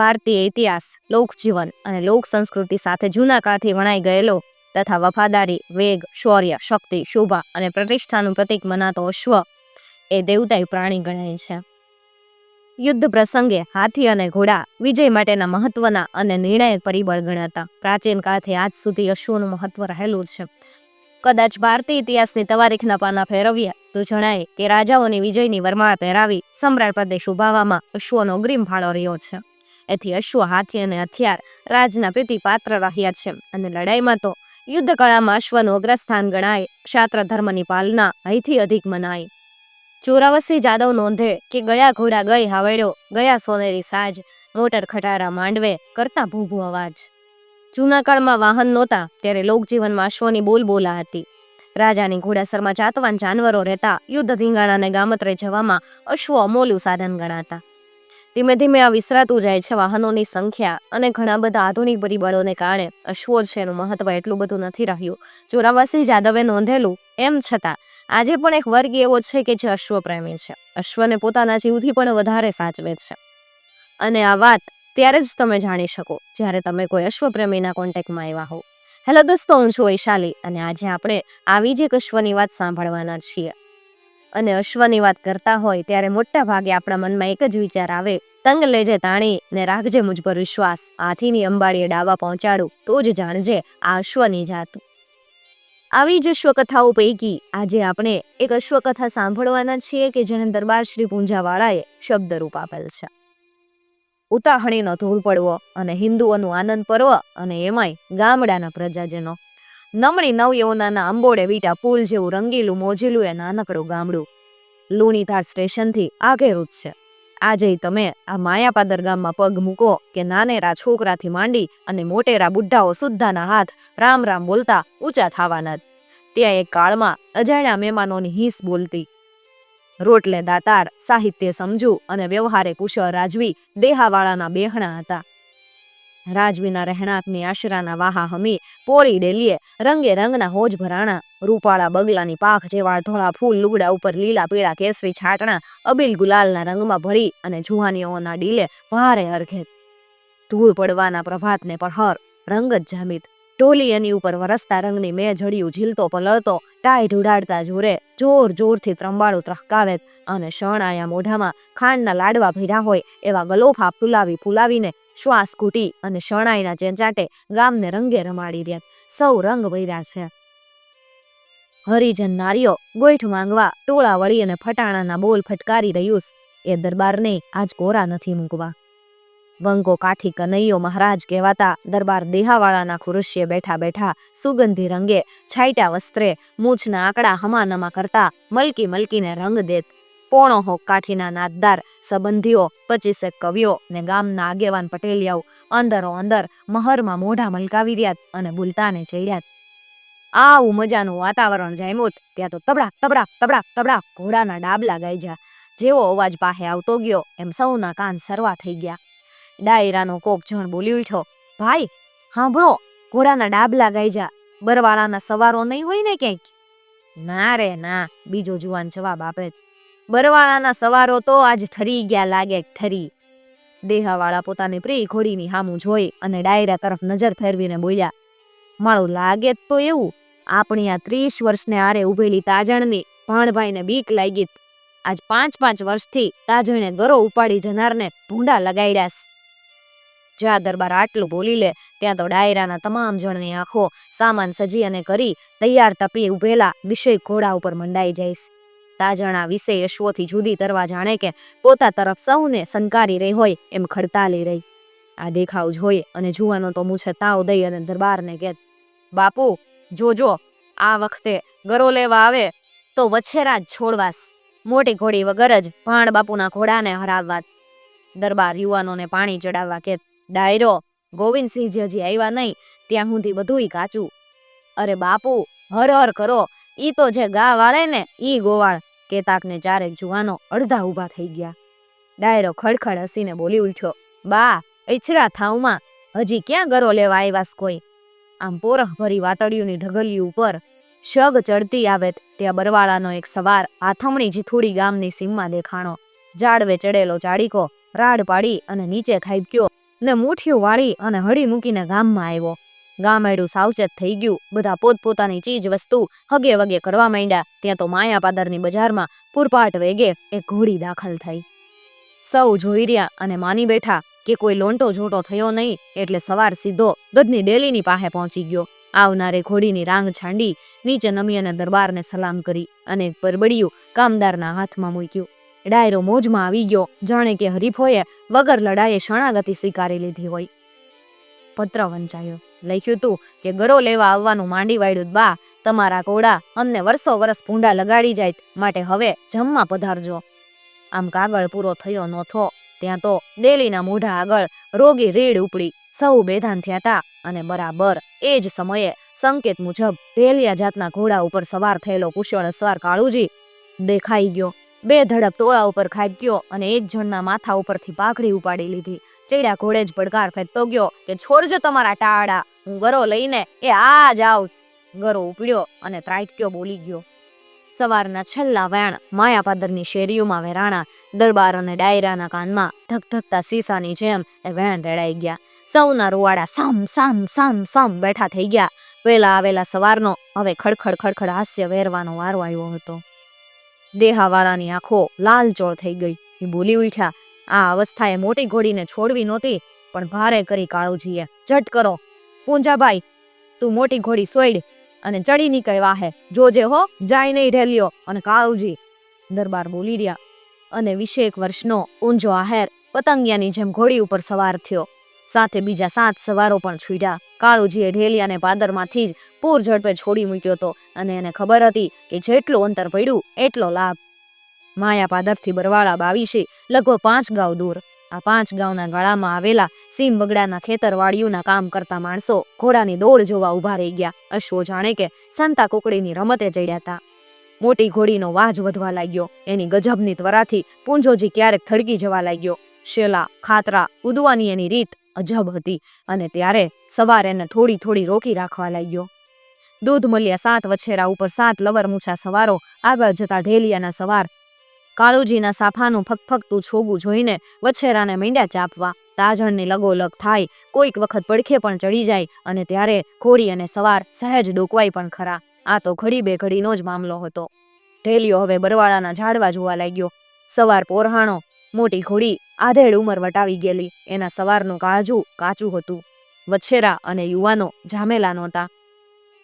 ભારતીય ઇતિહાસ, લોકજીવન અને લોક સંસ્કૃતિ સાથે જૂના કાળથી વણાઈ ગયેલો તથા વફાદારી, વેગ, શૌર્ય, શક્તિ, શોભા અને પ્રતિષ્ઠાનું પ્રતીક મનાતો અશ્વ એ દેવતાઈ પ્રાણી ગણાય છે. યુદ્ધ પ્રસંગે હાથી અને ઘોડા વિજય માટેના મહત્વના અને નિર્ણાયક પરિબળ ગણાતા. પ્રાચીન કાળથી આજ સુધી અશ્વનું મહત્વ રહેલું છે. કદાચ ભારતીય ઇતિહાસની તવારીખના પાના ફેરવીએ તો જણાય કે રાજાઓની વિજયની વરમાળ પહેરાવી સમ્રાટ પ્રદેશ ઉભાવવામાં અશ્વનો અગ્રીમ ફાળો રહ્યો છે. એથી અશ્વ હાથી અને હથિયાર રાજના પ્રીતિ પાત્ર રહ્યા છે. અને લડાઈમાં તો યુદ્ધ કળામાં અશ્વનું અગ્રસ્થાન ગણાય, ક્ષાત્ર ધર્મની પાલના અહીંથી અધિક મનાય. ચોરાવસી જાદવ નોંધે કે ગયા ઘોડા ગઈ હાવેડો, ગયા સોનેરી સાજ, મોટર ખટારા માંડવે કરતા ભૂભુ અવાજ. જૂના કાળમાં વાહન નહોતા, ત્યારે લોકજીવનમાં અશ્વની બોલબોલા હતી. રાજાની ઘોડાસરમાં ચાતવાન જાનવરો રહેતા યુદ્ધ ધીંગાણાને ગામત્રે જવામાં અશ્વ અમોલું સાધન ગણાતા. ધીમે ધીમે આ વિસરાતું જાય છે વાહનોની સંખ્યા અને ઘણા બધા આધુનિક પરિબળોને કારણે અશ્વો છે એનું મહત્વ એટલું બધું નથી રહ્યું. ચોરાવાસી જાદવે નોંધેલું એમ છતાં, આજે પણ એક વર્ગ એવો છે કે જે અશ્વ પ્રેમી છે. અશ્વને પોતાના જીવથી પણ વધારે સાચવે છે. અને આ વાત ત્યારે જ તમે જાણી શકો, જ્યારે તમે કોઈ અશ્વપ્રેમીના કોન્ટેક્ટમાં આવ્યા હો હેલો દોસ્તો, હું છું વૈશાલી અને આજે આપણે આવી જ એક અશ્વની વાત સાંભળવાના છીએ. અને અશ્વની વાત કરતા હોય ત્યારે મોટા ભાગે આપણા મનમાં એક જ વિચાર આવે. તંગ લેજે તાણી ને રાખજે મુજ પર વિશ્વાસ. હાથીની અંબાડીએ ડાવા પહોંચાડું, તો જ જાણજે આ અશ્વની જાત. આવી જ અશ્વકથાઓ પૈકી આજે આપણે એક અશ્વકથા સાંભળવાના છીએ કે જેને દરબાર શ્રી પૂંજાવાળાએ શબ્દરૂપ આપેલ છે. ઉતાહણીનો ધૂળ પડવો અને હિન્દુઓનું આનંદ પર્વ અને એમાંય ગામડાના પ્રજાજનો નમણી નવયૌનાના અંબોડે વીટા પુલ જેવું રંગીલું મોજેલું એ નાનકડું ગામડું. લુણીધાર સ્ટેશનથી આઘેરું જ છે. આજે તમે આ માયાપાદર ગામમાં પગ મૂકો કે નાનેરા છોકરાથી માંડી અને મોટેરા બુઢ્ઢાઓ સુદ્ધાના હાથ રામ રામ બોલતા ઊંચા થવાના જ. ત્યાં એક કાળમાં અજાણ્યા મહેમાનોની હિંસ બોલતી. રોટલે દાતાર, સાહિત્ય સમજુ અને વ્યવહારે કુશળ રાજવી દેહાવાળાના બેહણા હતા. રાજવીના રહેણાંકની આશરાના વાહા હમી પોળી ડેલીએ રંગે રંગના હોજ ભરાણા રૂપાળા બગલાની પાખ જેવા ધોળા ફૂલ લુગડા ઉપર લીલા પીળા કેસરી છાટણા, અબીલ ગુલાલના રંગમાં ભરી અને જુવાનીઓના ડીલે ભારે અર્ઘેત ધૂળ પડવાના પ્રભાતને પ્રહર રંગ જ જામિત. ટોલી એની ઉપર વરસતા રંગની મેં જડિયું ઝીલતો પલળતો, ટાઈ ઢુડાડતા જોરે જોર જોરથી ત્રંબાળું ત્રહકાવેત અને શણાયા મોઢામાં ખાંડના લાડવા ભીડા હોય એવા ગલોફા ફૂલાવી ફૂલાવીને શ્વાસ ઘૂંટી અને શણાઈના ચેંચાટે ગામને રંગે રમાડી રહ્યા. સૌ રંગ ભર્યા છે. હરિજન નારીઓ ગોઈઠ માંગવા ટોળા વળી અને ફટાણાના બોલ ફટકારી રહ્યું એ દરબારને આજ કોરા નથી મૂકવા. વંગો કાઠી કનૈયો મહારાજ કહેવાતા દરબાર દેહાવાળાના ખુરશીએ બેઠા બેઠા સુગંધી રંગે છાઈટા વસ્ત્રે મૂછના આંકડા હમાનમા કરતા મલકી મલકીને રંગ દેત. પોણો હો કાઠીના નાદદાર સંબંધીઓ પચીસેક કવિઓ ને ગામના આગેવાન પટેલિયાઓ અંદરો અંદર મહરમાં મોઢા મલકાવી રહ્યા અને ભૂલતાને ચડ્યા. આવું મજાનું વાતાવરણ જામ્યું ત્યાં તો તબડા તબડા તબડા તબડા ઘોડાના ડાબલા ગાયજા જેવો અવાજ પાસે આવતો ગયો. એમ સૌના કાન સરવા થઈ ગયા. ડાયરાનો કોક જણ બોલી ઉઠ્યો, ભાઈ સાંભળો ઘોડાના ડાબલા ગાયજા બરવાળાના સવારો નહીં હોય ને ક્યાંક? ના રે, ના, બીજો જુવાન જવાબ આપે બરવાળાના સવારો તો આજ ઠરી ગયા લાગે ઠરી. દેહાવાળા પોતાની પ્રિય ઘોડીની હામું જોઈ અને ડાયરા તરફ નજર ફેરવીને બોલ્યા, માળું લાગે તો એવું. આપણી આ ત્રીસ વર્ષને આરે ઉભેલી તાજણની ભાણભાઈને બીક લાગી. આજ પાંચ પાંચ વર્ષથી તાજણે ગરો ઉપાડી જનારને ભૂંડા લગાડ્યાસ. જ્યાં દરબાર આટલું બોલી લે, ત્યાં તો ડાયરાના તમામ જણની આંખો સામાન સજી અને કરી તૈયાર તપી ઉભેલા વિષય ઘોડા ઉપર મંડાઈ જઈશ. તાજણા વિશે અશ્વોથી જુદી તરવા જાણે કે પોતા તરફ સૌને સંકારી રહી હોય એમ ખડતાલી રહી. આ દેખાવ જોઈએ અને જુવાનો તો મૂછે તાવ દઈ અને દરબારને કે બાપુ, જોજો, આ વખતે ગરો લેવા આવે તો વછેરા જ છોડવાસ મોટી ઘોડી વગર જ ભાણ બાપુના ઘોડાને હરાવવા દરબાર યુવાનોને પાણી ચડાવવા કે ડાયરો, ગોવિંદસિંહજી હજી આવ્યા નહીં, ત્યાં સુધી બધુંય કાચું. અરે બાપુ, હર હર કરો, ઈ તો જે ગા વાળે ને ઈ ગોવાળ. કેતાકને ચારેક જુવાનો અડધા ઊભા થઈ ગયા. ડાયરો ખડખડ હસીને બોલી ઉઠ્યો, બા, ઈછરા થાવમાં હજી ક્યાં ગરો લેવા આવ્યાસ કોઈ? આમ પોરહ ભરી વાતળીઓની ઢગલી ઉપર શગ ચડતી આવે ત્યાં બરવાળાનો એક સવાર આથમણી જીથુડી ગામની સીમમાં દેખાણો. જાડવે ચડેલો ચાડીકો રાડ પાડી અને નીચે ખાબક્યો ને મુઠ્ઠીઓ વાળી અને હળી મૂકીને ગામમાં આવ્યો. ગામડું સાવચેત થઈ ગયું. બધા પોતપોતાની ચીજ વસ્તુ હગે વગે કરવા માંડ્યા. ત્યાં તો માયાપાદરની બજારમાં પૂરપાટ વેગે એક ઘોડી દાખલ થઈ. સૌ જોઈ રહ્યા અને માની બેઠા કે કોઈ લોંટો જોટો થયો નહીં એટલે સવાર સીધો દૂધની ડેલીની પાસે પહોંચી ગયો. આવનારે ઘોડીની રાંગ છાંડી, નીચે નમી અને દરબારને સલામ કરી અને એક પરબડિયું કામદારના હાથમાં મૂક્યું. ડાયરો મોજમાં આવી ગયો. જાણે કે હરીફોએ વગર લડાઈએ શરણાગતિ સ્વીકારી લીધી હોય. પત્ર વંચાયો. લખ્યું હતું કે ગરો લેવા આવવાનું માંડી વાળ્યું બા, તમારા કોડા અમને વર્ષો વર્ષ ભૂંડા લગાડી જાય માટે હવે જમવા પધારજો. આમ કાગળ પૂરો થયો નહોતો ત્યાં તો ડેલીના મોઢા આગળ રોગી રેડ ઉપડી, સૌ બેધાન થયા તા, અને બરાબર એ જ સમયે સંકેત મુજબ રેલિયા જાતના ઘોડા ઉપર સવાર થયેલો કુશળ અસવાર કાળુજી દેખાઈ ગયો, બે ધડક ટોળા ઉપર ખાબક્યો અને એક જણના માથા ઉપરથી પાઘડી ઉપાડી લીધી. ચેડા ઘોડે જ પડકાર ફેંકતો ગયો કે છોડજો તમારા ટાળા હું ગરો લઈને એ આ જ આવશ ગરો ઉપડ્યો અને ત્રાટક્યો બોલી ગયો. સવારના છેલ્લા વેણ માયાપાદરની શેરીઓમાં વેરાણા, દરબાર અને ડાયરાના કાનમાં ધકધકતા સીસાની જેમ એ વેણ રેડાઈ ગયા. સૌના રૂવાડા સામ સામ સામ સામ બેઠા થઈ ગયા. વેલા આવેલા સવારનો હવે ખડખડ ખડખડ હાસ્ય વેરવાનો વારો આવ્યો હતો. દેહાવાળાની આંખો લાલચોળ થઈ ગઈ. એ બોલી ઉઠ્યા આ અવસ્થાએ મોટી ઘોડીને છોડવી નહોતી, પણ ભારે કરી કાળુજીએ, ઝટ કરો પૂંજાભાઈ તું મોટી ઘોડી સોઈડ અને ચડી નીકળ વાહે, જોજે હો, જાય નહીં ઢેલ્યો અને કાળુજી દરબાર બોલી રહ્યા અને વીસેક વર્ષનો ઊંજો આહેર પતંગિયાની જેમ ઘોડી ઉપર સવાર થયો. સાથે બીજા સાત સવારો પણ છૂટ્યા કાળુજીએ ઢેલિયાને પાદરમાંથી જ પૂર ઝડપે છોડી મૂક્યો હતો અને એને ખબર હતી કે જેટલું અંતર પડ્યું એટલો લાભ માયા પાદરથી બરવાળા બાવીસી લગભગ પાંચ ગાંવ દૂર. આ પાંચ ગાંવના ગળામાં આવેલા સીમ બગડાના ખેતરવાડીઓના કામ કરતા માણસો ઘોડાની દોડ જોવા ઊભા રહી ગયા. અશ્વો જાણે કે સંતા કુકડીની રમતે ચડ્યા હતા. મોટી ઘોડીનો વાજ વધવા લાગ્યો. એની ગજબની ત્વરાથી પૂંજોજી ક્યારેક થડકી જવા લાગ્યો. શેલા, ખાતરા, ઉદવાની એની રીત અજબ હતી અને ત્યારે સવાર એને થોડી થોડી રોકી રાખવા લાગ્યો. દૂધ મળ્યા સાત વછેરા ઉપર સાત લવર મૂછા સવારો આગળ જતા ઢેલિયાના સવાર કાળુજીના સાફાનું ફકફકતું છોગું જોઈને વછેરાને મીંડ્યા ચાપવા. તાજણની લગોલગ થાય, કોઈક વખત પડખે પણ ચડી જાય અને ત્યારે ખોરી અને સવાર સહેજ ડોકવાય પણ ખરા. આ તો ઘડી બે ઘડીનો જ મામલો હતો. ઢેલિયો હવે બરવાળાના ઝાડવા જોવા લાગ્યો. સવાર પોરહાણો, મોટી ઘોડી, આધેડ ઉંમર વટાવી ગયેલી. એના સવારનું કાળજું કાચું હતું. વછેરા અને યુવાનો જામેલા નહોતા.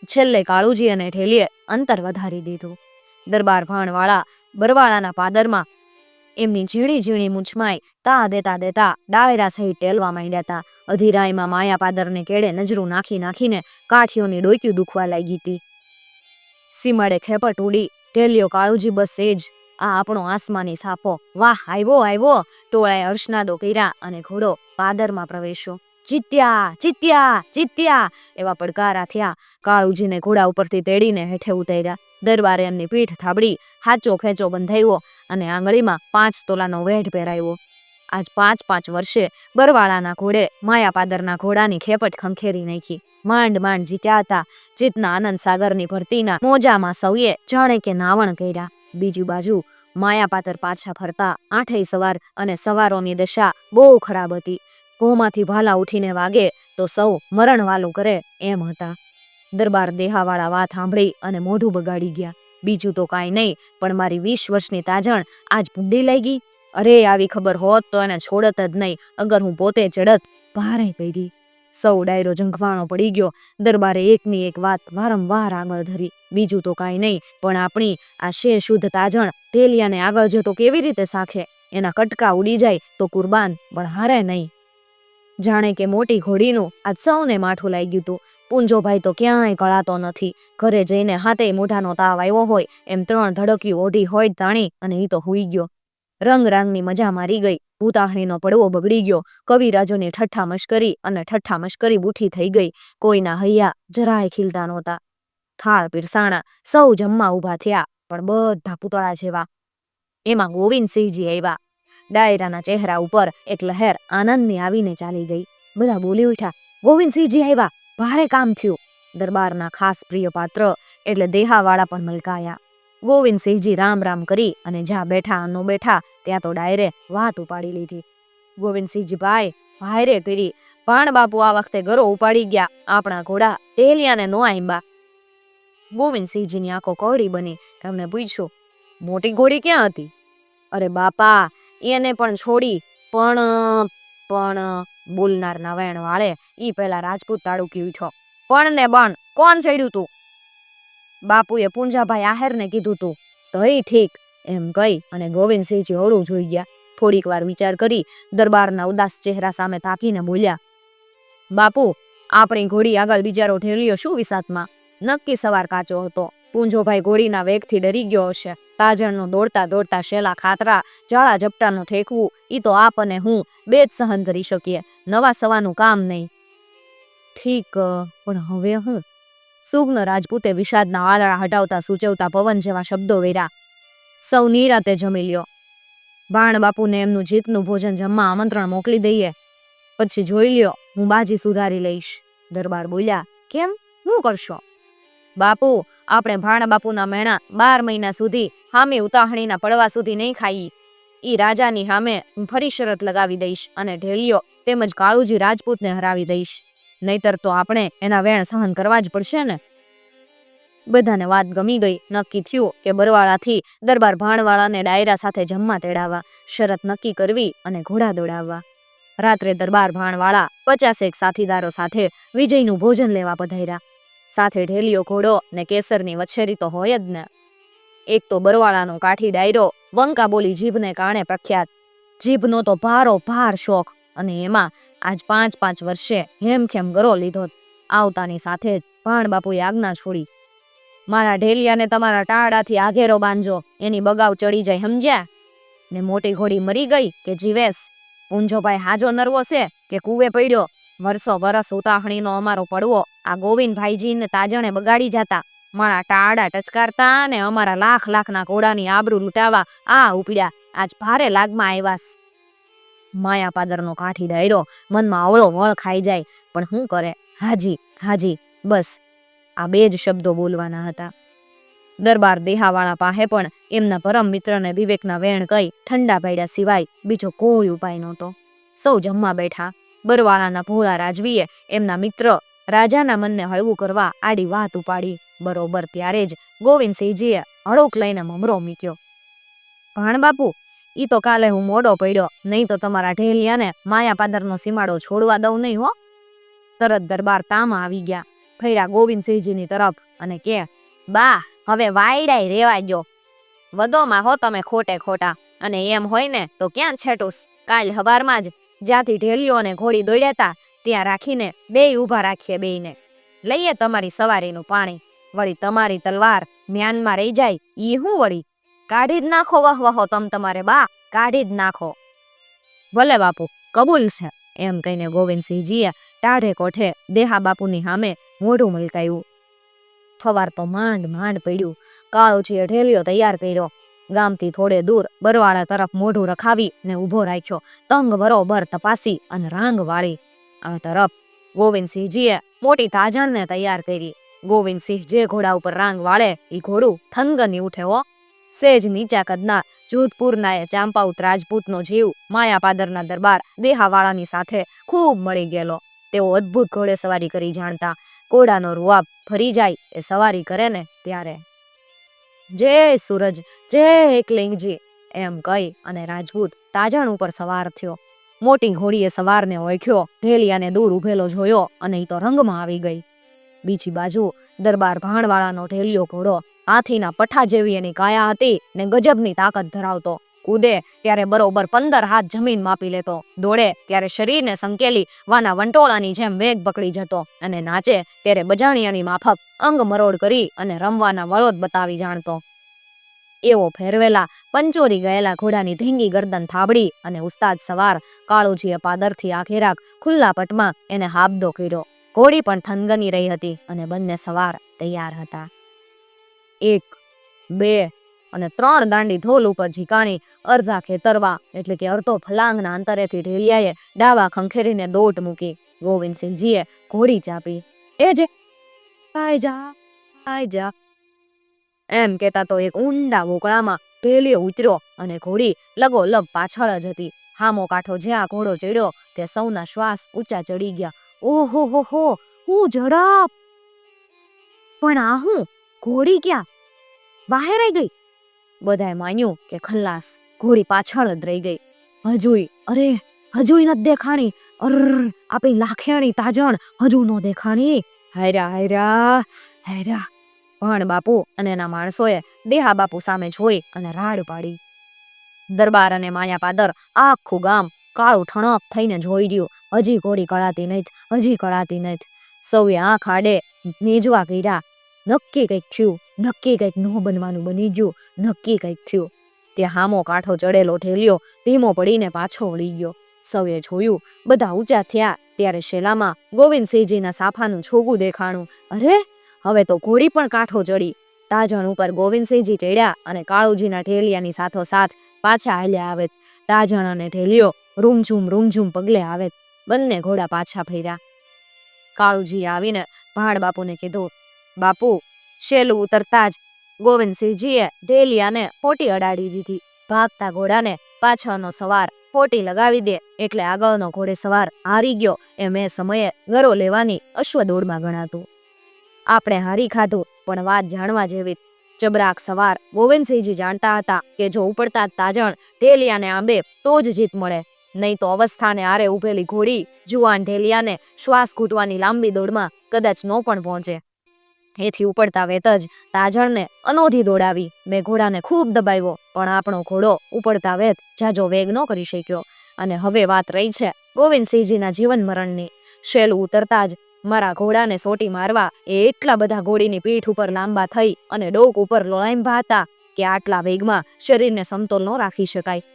છેલ્લે કાળુજી અને ઢેલીએ અંતર વધારી દીધું. દરબાર ભાણવાળા બરવાળાના પાદરમાં. એમની ઝીણી ઝીણી મૂંછમાય તા દેતા દેતા ડાયરા સહિત ટેલવા માંડ્યા હતા અધિરાયમાં માયા પાદરને કેડે નજરું નાખી નાખીને કાઠીઓની ડોક્યું દુખવા લાગી હતી સીમાડે ખેપટ ઉડી ઢેલિયો કાળુજી બસ એ જ આ આપણો આસમાની સાપો. વાહ, આવ્યો આવ્યો. ટોળાએ અર્શનાદો કર્યા અને ઘોડો પાદરમાં પ્રવેશ્યો. જીત્યા જીત્યા જીત્યા એવા પડકારા થયા. કાળુજીને ઘોડા ઉપરથી તેડીને હેઠે ઉતાર્યા. દરબારે એમની પીઠ થાબડી, હાચો ખેંચો બંધાવ્યો અને આંગળીમાં પાંચ તોલાનો વેઢ પહેરાવ્યો આજ પાંચ પાંચ વર્ષે બરવાળાના ઘોડે, માયાપાદરના ઘોડાની ખેપટ ખંખેરી નાખી. માંડ માંડ જીત્યા હતા. જીતના આનંદ સાગરની ભરતીના મોજામાં સૌએ જાણે કે નાવણ કર્યા. બીજી બાજુ માયાપાતર પાછા ફરતા આઠેય સવાર અને સવારોની દશા બહુ ખરાબ હતી. ઘોમાંથી ભાલા ઉઠીને વાગે તો સૌ મરણ વાલું કરે એમ હતા. દરબાર દેહાવાળા વાત સાંભળી અને મોઢું બગાડી ગયા. બીજું તો કાંઈ નહીં, પણ મારી વીસ વર્ષની તાજણ આજ ભૂંડી લાગી અરે, આવી ખબર હોત તો એને છોડત જ નહીં. અગર હું પોતે ચડત ભારે પડી. સૌ ડાયરો ઝંખવાણો પડી ગયો. દરબારે એકની એક વાત વારંવાર આગળ ધરી. બીજું તો કાંઈ નહીં, પણ આપણી આ શે શુદ્ધ તાજણ ઢેલિયાને આગળ જતો કેવી રીતે સાખે? એના કટકા ઉડી જાય તો કુરબાન પણ હારે નહીં. જાણે કે મોટી ઘોડીનું આજ સૌને માઠું લાગ્યું હતું પૂંજોભાઈ તો ક્યાંય કળાતો નથી. ઘરે જઈને હાથે મોઢાનો તાવ આવ્યો હોય, એમ ત્રણ ધડકી ઓઢી હોય તાણી અને એ તો હુઈ ગયો. રંગ રાંગની મજા મારી ગઈ. ભૂતાહણીનો પડવો બગડી ગયો. કવિરાજોની ઠઠ્ઠા મશ્કરી અને ઠઠ્ઠા મશ્કરી બૂઠી થઈ ગઈ. કોઈના હૈયા જરાય ખીલતા નહોતા. થાળ પીરસાણા સૌ જમવા ઊભા થયા, પણ બધા પૂતળા જેવા. એમાં ગોવિંદસિંહજી આવ્યા. ડાયરાના ચહેરા ઉપર એક લહેર આનંદની આવીને ચાલી ગઈ. બધા બોલી ઉઠ્યા, ગોવિંદસિંહજી આવ્યા. ભારે કામ થયું. દરબારના ખાસ પ્રિય પાત્ર એટલે દેહાવાળા પણ મલકાયા. ગોવિંદસિંહજી રામ રામ કરી અને જ્યાં બેઠા નો બેઠા ત્યાં તો ડાયરે વાત ઉપાડી લીધી. ગોવિંદસિંહજી ભાઈ ભારે કરી ભાણ બાપુ આ વખતે ગરો ઉપાડી ગયા. આપણા ઘોડા તેલિયાને નો આંબા ગોવિંદસિંહજીની આંખો કોરી બની. તમને પૂછ્યું, મોટી ઘોડી ક્યાં હતી? અરે બાપા, એને પણ છોડી, પણ પણ બોલનાર વેણ વાળે ઈ પહેલા રાજપૂત તાળુકી ઉઠ્યો પણ ને બણ કોણ ચડ્યું તું? બાપુએ પૂંજાભાઈ આહેરને કીધું તું, તઈ ઠીક. એમ કહી અને ગોવિંદસિંહજી ઓળું જોઈ ગયા. થોડીક વાર વિચાર કરી દરબારના ઉદાસ ચહેરા સામે તાકીને બોલ્યા, બાપુ, આપણી ઘોડી આગળ બિચારો ઠેલ્યો શું વિસાતમાં નક્કી સવાર કાચો હતો. પૂંજોભાઈ ઘોડીના વેગથી ડરી ગયો હશે. કાજળનું દોડતા દોડતા શેલા ખાતરા જાળા ઝપટાનું ઠેકવું, ઈ તો આપ અને હું બે જ સહન કરી શકીએ. નવા સવાનું કામ નહીં. ઠીક, પણ હવે હું? સુગ્ન રાજપૂતે વિષાદના વાદળા હટાવતા સૂચવતા પવન જેવા શબ્દો વેર્યા. સૌ નિરાતે જમી લ્યો. ભાણ બાપુને એમનું જીતનું ભોજન જમવા આમંત્રણ મોકલી દઈએ. પછી જોઈ લ્યો, હું બાજી સુધારી લઈશ. દરબાર બોલ્યા, કેમ? હું કરશો? બાપુ આપણે ભાણ બાપુના મેણા બાર મહિના સુધી હામે ઉતાહણીના પડવા સુધી નહીં ખાઈ. ઈ રાજાની સામે હું ફરી શરત લગાવી દઈશ અને ઢેલિયો તેમજ કાળુજી રાજપૂતને હરાવી દઈશ. નહીતર તો આપણે એના વેણ સહન કરવા જ પડશે ને? બધાને વાત ગમી ગઈ. નક્કી થયું કે બરવાળાથી દરબાર ભાણવાળાને ડાયરા સાથે જમવા તેડાવવા, શરત નક્કી કરવી અને ઘોડા દોડાવવા. રાત્રે દરબાર ભાણવાળા પચાસેક સાથીદારો સાથે વિજયનું ભોજન લેવા પધાર્યા. સાથે ઢેલિયો ઘોડો ને કેસરની વછેરી તો હોય જ ને. એક તો બરવાળાનો કાઠી ડાયરો વંકા બોલી જીભને કારણે પ્રખ્યાત. જીભનો તો ભારો ભાર શોખ અને એમાં આજ પાંચ પાંચ વર્ષે હેમખેમ ગરો લીધો આવતાની સાથે જ ભાણ બાપુએ આજ્ઞા છોડી. મારા ઢેલિયાને તમારા ટાળાથી આઘેરો બાંધજો. એની બગાવ ચડી જાય સમજ્યા ને મોટી ઘોડી મરી ગઈ કે જીવેશ. પૂંજોભાઈ હાજો નરવો છે કે કુવે પડ્યો? વર્ષો વરસ ઉતાહણીનો અમારો પડવો. આ ગોવિંદભાઈજીને તાજણે બગાડી જતા. મારા ટાળા ટચકારતા અને અમારા લાખ લાખના ઘોડાની આબરૂ લૂંટાવા આ ઉપડ્યા. આજ ભારે લાગમાં આવ્યાસ માયાપાદરનો કાઠી ડાયરો. મનમાં અવળો વળ ખાઈ જાય. પણ શું કરે? હાજી હાજી, બસ. આ બે જ શબ્દો બોલવાના હતા. દરબાર દેહાવાળા પાસે પણ એમના પરમ મિત્રને વિવેકના વેણ કહી ઠંડા પાડ્યા સિવાય બીજો કોઈ ઉપાય નહોતો. સૌ જમવા બેઠા. બરવાળાના ભોળા રાજવીએ એમના મિત્ર રાજાના મનને હળવું કરવા આડી વાત ઉપાડી. બરોબર ત્યારે જ ગોવિંદસિંહજીએ હળોક લઈને મમરો મૂક્યો. ભાણબાપુ ઈ તો કાલે હું મોડો પડ્યો. નહીં તો તમારા ઢેલિયાને માયાપાદરનો સીમાડો છોડવા દઉં નહીં હો. તરત દરબાર તામાં આવી ગયા. ફર્યા ગોવિંદસિંહજીની તરફ અને કે, બા, હવે વાયડાય રેવા ગયો વધોમાં હો તમે ખોટે ખોટા. અને એમ હોય ને તો ક્યાં છેટુસ? કાલ હવારમાં જ જ્યાંથી ઢેલીઓ અને ઘોડી દોડ્યા ત્યાં રાખીને બે ઊભા રાખીએ બેયને. લઈએ તમારી સવારીનું પાણી. વળી તમારી તલવાર મ્યાનમાં રહી જાય, ઈ હું વળી? કાઢી જ નાખો વહ વહો તમ તમારે, બા, કાઢી જ નાખો. ભલે બાપુ, કબૂલ છે, એમ કહીને ગોવિંદસિંહજીએ ટાઢે કોઠે દેહા બાપુની સામે મોઢું મલકાયું ફવાર તો માંડ માંડ પડ્યું. કાળોજીએ ઢેલિયો તૈયાર કર્યો. ગામથી થોડે દૂર બરવાળા તરફ મોઢું રખાવી ને ઊભો રાખ્યો. તંગ બરોબર તપાસી અને રાંગ વાળી. આ તરફ ગોવિંદસિંહજીએ મોટી તાજણને તૈયાર કરી. ગોવિંદસિંહ જે ઘોડા ઉપર રાંગ વાળે એ ઘોડું થનગની ઉઠે હો. સેજ નીચા કદના જોધપુરના એ ચાંપાઉત રાજપૂતનો જીવ માયાપાદરના દરબાર દેહાવાળાની સાથે ખૂબ મળી ગયેલો. તેઓ અદ્ભુત ઘોડે સવારી કરી જાણતા. ઘોડાનો રૂઆબ ફરી જાય એ સવારી કરે ને ત્યારે જય સૂરજ, જય એકલિંગજી, એમ કહી અને રાજપૂત તાજણ ઉપર સવાર થયો. મોટી ઘોડીએ સવારને ઓળખ્યો, ઢેલિયાને દૂર ઉભેલો જોયો અને એ તો રંગમાં આવી ગઈ. બીજી બાજુ દરબાર ભાણવાળાનો ઢેલિયો ઘોડો હાથીના પઠા જેવી એની કાયા હતી ને ગજબની તાકાત ધરાવતો. કૂદે ત્યારે બરોબર પંદર હાથ જમીન માપી લેતો. દોડે ત્યારે શરીરને સંકેલી વાના વંટોળાની જેમ વેગ પકડી જતો અને નાચે ત્યારે બજાણિયાની માફક અંગ મરોડ કરી અને રમવાના વળોદ બતાવી જાણતો. એવો ફેરવેલા પંચોરી ગયેલા ઘોડાની ધીંગી ગરદન થાબડી અને ઉસ્તાદ સવાર કાળુજીએ પાદરથી આખેરાક ખુલ્લા પટમાં એને હાબદો કર્યો. ઘોડી પણ થનગની રહી હતી અને બંને સવાર તૈયાર હતા. એક, બે અને ત્રણ દાંડી ઢોલ ઉપર ઝીકાણી, અર્ધા ખેતરવા, એટલે કે અર્ધો ફલાંગના અંતરેથી ઢેલિયાએ ડાવા ખંખેરીને દોટ મૂકી ગોવિંદસિંહજીએ ઘોડી ચાપી. એ જે, આય જા આય જા. એમ કહેતા તો એક ઊંડા વોકળામાં ઢેલિયો ઉતર્યો અને ઘોડી લગો લગ પાછળ જ હતી. હામો કાંઠો જ્યાં ઘોડો ચડ્યો તે સૌના શ્વાસ ઊંચા ચડી ગયા. ઓહો, હો હો, હું ઝડપ. પણ આ હું, ઘોડી ક્યાં? બહાર આવી ગઈ? બધાએ માન્યું કે ખલ્લાસ ઘોડી પાછળ જ રહી ગઈ. હજુય, અરે, હજુય નથી દેખાણી. અર, આપણી લાખેણી તાજણ હજુ નો દેખાણી. હાયરા હાયરા હાયરા. ભણ બાપુ અને એના માણસોએ દેહા બાપુ સામે જોઈ અને રાડ પાડી. દરબાર અને માયા પાદર આખું ગામ કાળું ઠણક થઈને જોઈ રહ્યું હજી ઘોડી કળાતી નહીં હજી કળાતી નહીં સૌએ આંખ આડે નીજવા કર્યા. નક્કી કંઈક થયું, નક્કી કંઈક ન બનવાનું બની ગયું, નક્કી કંઈક થયું. ત્યાં હામો કાંઠો ચડેલો ઠેલ્યો, ધીમો પડીને પાછો વળી ગયો. સૌએ જોયું, બધા ઊંચા થયા, ત્યારે શેલામાં ગોવિંદસિંહજીના સાફાનું છોગું દેખાણું. અરે, હવે તો ઘોડી પણ કાંઠો ચડી. તાજણ ઉપર ગોવિંદસિંહજી ચડ્યા અને કાળુજીના ઠેલિયાની સાથોસાથ પાછા હાલ્યા આવે તાજણ અને ઠેલિયો રૂમઝૂમ રૂમઝૂમ પગલે આવે બંને ઘોડા પાછા ફર્યા. કાળુજી આવીને ભાડ બાપુને કીધું બાપુ, શેલું ઉતરતા જ ગોવિંદસિંહજીએ ઢેલિયાને ફોટી અડાડી દીધી. ભાગતા ઘોડાને પાછળનો સવાર ફોટી લગાવી દે એટલે આગળનો ઘોડે સવાર હારી ગયો એ મેં સમયે ગરો લેવાની અશ્વદોડમાં ગણાતું. આપણે હારી ખાધું, પણ વાત જાણવા જેવી ચબરાક સવાર ગોવિંદસિંહજી જાણતા હતા કે જો ઉપડતા તાજણ ઢેલિયાને આંબે તો જ જીત મળે. નહીં તો અવસ્થાને આરે ઉભેલી ઘોડી, જુવાન ઢેલિયાને શ્વાસ ઘૂંટવાની લાંબી દોડમાં કદાચ ન પણ પહોંચે. એથી ઉપડતા વેત જ તાજણને અનોધી દોડાવી. મેં ઘોડાને ખૂબ દબાવ્યો, પણ આપણો ઘોડો ઉપડતા વેત જાજો વેગ ન કરી શક્યો. અને હવે વાત રહી છે ગોવિંદસિંહજીના જીવન મરણની. શેલું ઉતરતા જ મારા ઘોડાને સોટી મારવા એ એટલા બધા ઘોડીની પીઠ ઉપર લાંબા થઈ અને ડોક ઉપર લોલાંબા હતા કે આટલા વેગમાં શરીરને સમતોલ ન રાખી શકાય.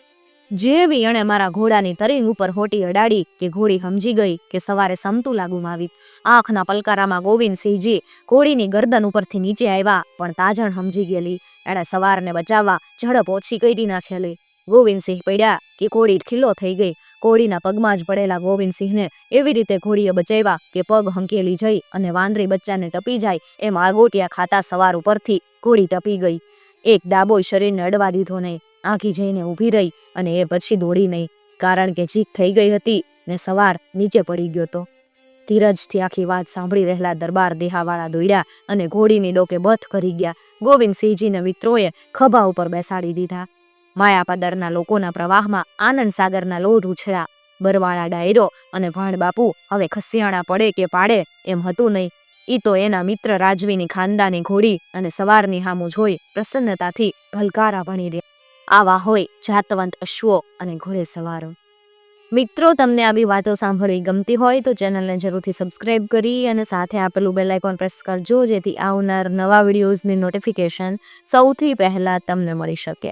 જેવી એણે મારા ઘોડાની તરીંગ ઉપર હોટી અડાડી કે ઘોડી સમજી ગઈ કે સવારે સમતું લાગુમાં ગુમાવી આંખના પલકારામાં ગોવિંદસિંહજી ઘોડીની ગરદન ઉપરથી નીચે આવ્યા, પણ તાજણ સમજી ગયેલી. એણે સવારને બચાવવા ઝડપ ઓછી કરી નાખેલી. ગોવિંદસિંહ પડ્યા કે ઘોડી ખીલ્લો થઈ ગઈ. ઘોડીના પગમાં જ પડેલા ગોવિંદસિંહને એવી રીતે ઘોડીએ બચાવ્યા કે પગ હંકેલી જઈ અને વાંદરી બચ્ચાને ટપી જાય એમ આગોટિયા ખાતા સવાર ઉપરથી ઘોડી ટપી ગઈ. એક ડાબોય શરીરને અડવા દીધો નહીં. આંખી જઈને ઊભી રહી અને એ પછી દોડી નહીં. કારણ કે જીત થઈ ગઈ હતી ને સવાર નીચે પડી ગયો તો. ધીરજથી આખી વાત સાંભળી રહેલા દરબાર દેહાવાળા દોડ્યા અને ઘોડીની ડોકે બથ કરી ગયા. ગોવિંદસિંહજીને મિત્રોએ ખભા ઉપર બેસાડી દીધા. માયાપાદરના લોકોના પ્રવાહમાં આનંદ સાગરના લોઢ ઉછળ્યા. બરવાળા ડાયરો અને ભાણબાપુ હવે ખસિયાણા પડે કે પાડે એમ હતું નહીં. ઈ તો એના મિત્ર રાજવીની ખાનદાની ઘોડી અને સવારની હામું જોઈ પ્રસન્નતાથી ભલકારા ભણી રહ્યા. આવા હોય જાતવંત અશ્વો અને ઘોડે સવારો. મિત્રો, તમને આવી વાતો સાંભળવી ગમતી હોય તો ચેનલને જરૂરથી સબસ્ક્રાઈબ કરી અને સાથે આપેલું બેલ આઇકોન પ્રેસ કરજો, જેથી આવનાર નવા વિડીયોઝની નોટિફિકેશન સૌથી પહેલાં તમને મળી શકે.